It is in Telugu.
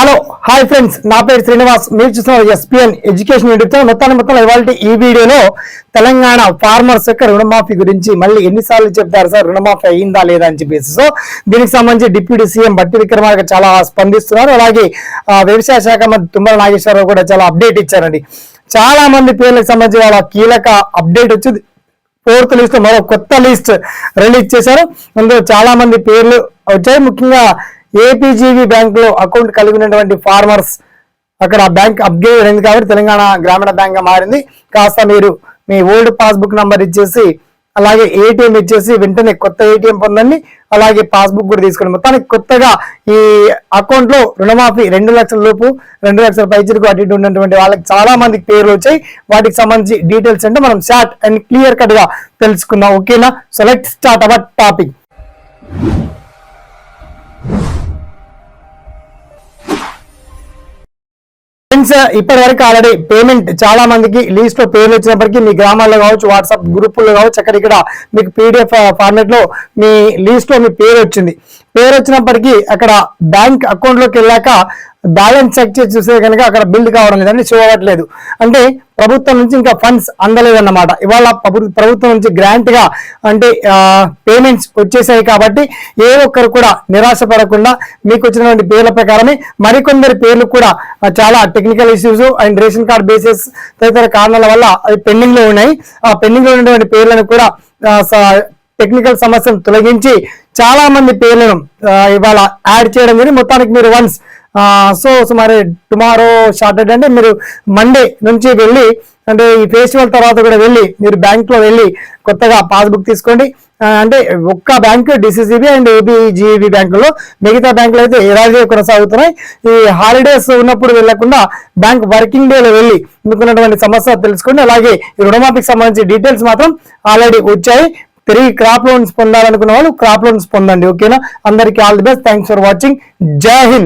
Hello hi friends. నా పేరు శ్రీనివాస్. మీరు చూస్తున్నారు ఎస్పీఎన్ ఎడ్యుకేషన్ యూట్యూబ్ ఛానల్ మొత్తాన్ని మొత్తం ఇవాళ ఈ వీడియోలో తెలంగాణ ఫార్మర్స్ యొక్క రుణమాఫీ గురించి మళ్ళీ ఎన్నిసార్లు చెప్తారు సార్? రుణమాఫీ అయిందా లేదా అని చెప్పేసి. సో దీనికి సంబంధించి డిప్యూటీ సీఎం బట్టి విక్రమార్క చాలా స్పందిస్తున్నారు. అలాగే వ్యవసాయ శాఖ మంత్రి తుమ్మల నాగేశ్వరరావు కూడా చాలా అప్డేట్ ఇచ్చారండి. చాలా మంది పేర్లకు సంబంధించి వాళ్ళ కీలక అప్డేట్ వచ్చింది ఫోర్త్ లిస్ట్ మరో కొత్త లిస్ట్ రిలీజ్ చేశారు. అందులో చాలా మంది పేర్లు వచ్చాయి. ముఖ్యంగా ఏపీజీవి బ్యాంక్లో అకౌంట్ కలిగినటువంటి ఫార్మర్స్ అక్కడ బ్యాంక్ అప్గ్రేడ్ అయింది కాబట్టి తెలంగాణ గ్రామీణ బ్యాంక్గా మారింది. కాస్త మీరు మీ ఓల్డ్ పాస్బుక్ నంబర్ ఇచ్చేసి అలాగే ఏటీఎం ఇచ్చేసి వెంటనే కొత్త ఏటీఎం పొందండి. అలాగే పాస్బుక్ కూడా తీసుకోండి. మొత్తానికి కొత్తగా ఈ అకౌంట్లో రుణమాఫీ రెండు లక్షల లోపు రెండు లక్షల పైచలకు అటు ఇటు ఉన్నటువంటి వాళ్ళకి చాలా మందికి పేర్లు వచ్చాయి. వాటికి సంబంధించి డీటెయిల్స్ అంటే మనం షార్ట్ అండ్ క్లియర్ కట్గా తెలుసుకుందాం. ఓకేనా? So let start our topic friends ఇప్పటి వరకు ఆల్రెడీ పేమెంట్ చాలా మందికి లీస్ట్లో పేర్లు వచ్చినప్పటికీ మీ గ్రామాల్లో కావచ్చు వాట్సాప్ గ్రూపుల్లో కావచ్చు అక్కడ ఇక్కడ మీకు పీడిఎఫ్ ఫార్మేట్లో మీ లీస్ట్లో మీ పేరు వచ్చింది. పేరు వచ్చినప్పటికీ అక్కడ బ్యాంక్ అకౌంట్లోకి వెళ్ళాక బ్యాలెన్స్ చెక్ చేసి చూస్తే కనుక అక్కడ బిల్డ్ కావడం లేదండి షో అవ్వట్లేదు. అంటే ప్రభుత్వం నుంచి ఇంకా ఫండ్స్ అందలేదన్నమాట. ఇవాళ ప్రభుత్వం నుంచి గ్రాంట్గా అంటే పేమెంట్స్ వచ్చేసాయి కాబట్టి ఏ ఒక్కరు కూడా నిరాశ పడకుండా మీకు వచ్చినటువంటి పేర్ల ప్రకారమే మరికొందరి పేర్లు కూడా చాలా technical issues and ration card basis తదితర కారణాల వల్ల అవి పెండింగ్లో ఉన్నాయి. ఆ పెండింగ్లో ఉన్నటువంటి పేర్లను కూడా స- టెక్నికల్ సమస్యను తొలగించి చాలా మంది పేర్లను ఇవాళ యాడ్ చేయడం జరిగింది. మొత్తానికి మీరు వన్స్ సో మరి టుమారో సాటర్డే అంటే మీరు మండే నుంచి వెళ్ళి అంటే ఈ ఫెస్టివల్ తర్వాత కూడా వెళ్ళి మీరు బ్యాంక్లో వెళ్ళి కొత్తగా పాస్బుక్ తీసుకోండి. అంటే ఒక్క బ్యాంక్ డిసిసిబి అండ్ ఏబిజిబి బ్యాంకులో మిగతా బ్యాంకులు అయితే యథావిధిగా కొనసాగుతున్నాయి. ఈ హాలిడేస్ ఉన్నప్పుడు వెళ్ళకుండా బ్యాంక్ వర్కింగ్ డేలో వెళ్ళి మీకున్నటువంటి సమస్య తెలుసుకోండి అలాగే ఈ రుణమాఫీకి సంబంధించి డీటెయిల్స్ మాత్రం ఆల్రెడీ వచ్చాయి. తిరిగి క్రాప్ లోన్స్ పొందాలనుకున్న వాళ్ళు క్రాప్ లోన్స్ పొందండి ఓకేనా అందరికీ all the best thanks for watching Jai Hind.